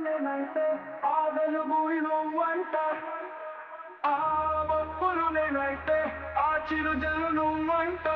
నేనైతే ఆ వెలుగు నువ్వంట ఆ వప్పులు నేనైతే ఆ చిరుజను నువ్వంట.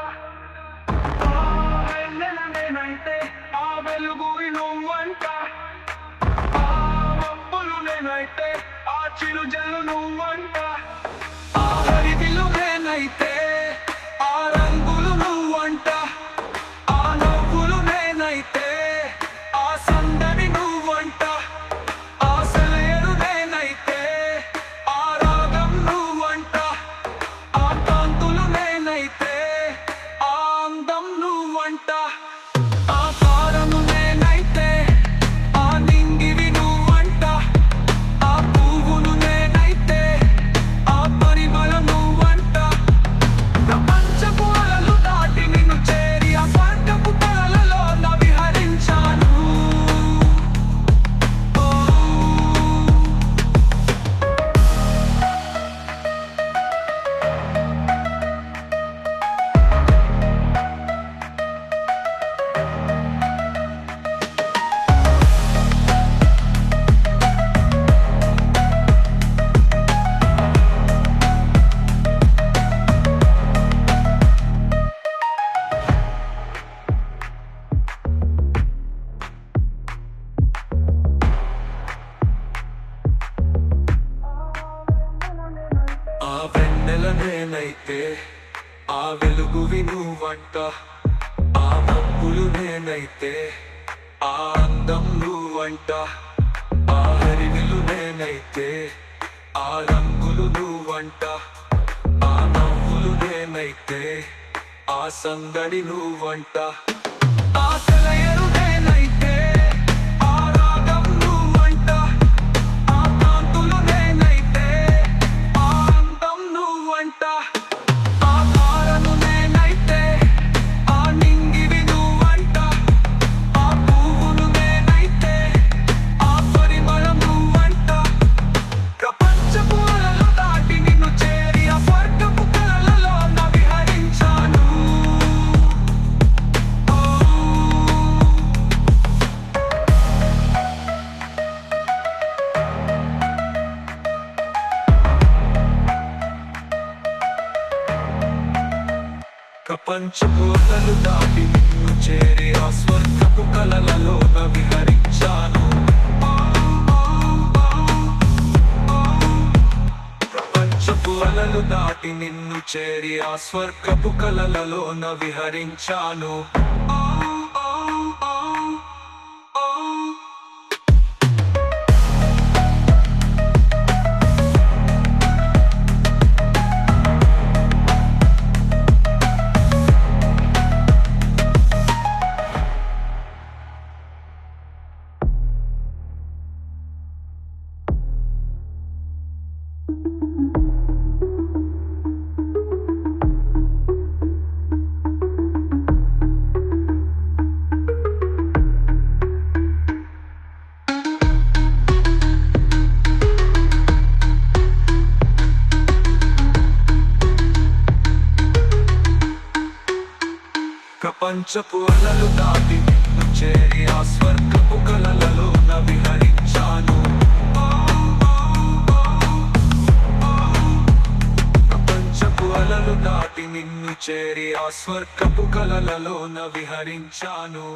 వెన్నెల నేనైతే ఆ వెలుగువి నువ్వంట ఆ మబ్బులు నేనైతే ఆ అందం నువ్వంట. ఆ హరివిలు నేనైతే ఆ రంగులు నువ్వంట. ఆ నవ్వులు నేనైతే ఆ సందడి నువ్వంట. ప్రపంచపు అలలు దాటి నిన్ను చేరి ఆ స్వర్గపు కలలలో విహరించాను ప్రపంచపు అలలు దాటి నిన్ను చేరి ఆ స్వర్గపు కలలలో విహరించాను ప్రపంచపు అలలు దాటి నిన్ను చేరి ఆ స్వర్గపు కలలలో విహరించాను ప్రపంచపు అలలు దాటి నిన్ను చేరి ఆ స్వర్గపు కలలలో విహరించాను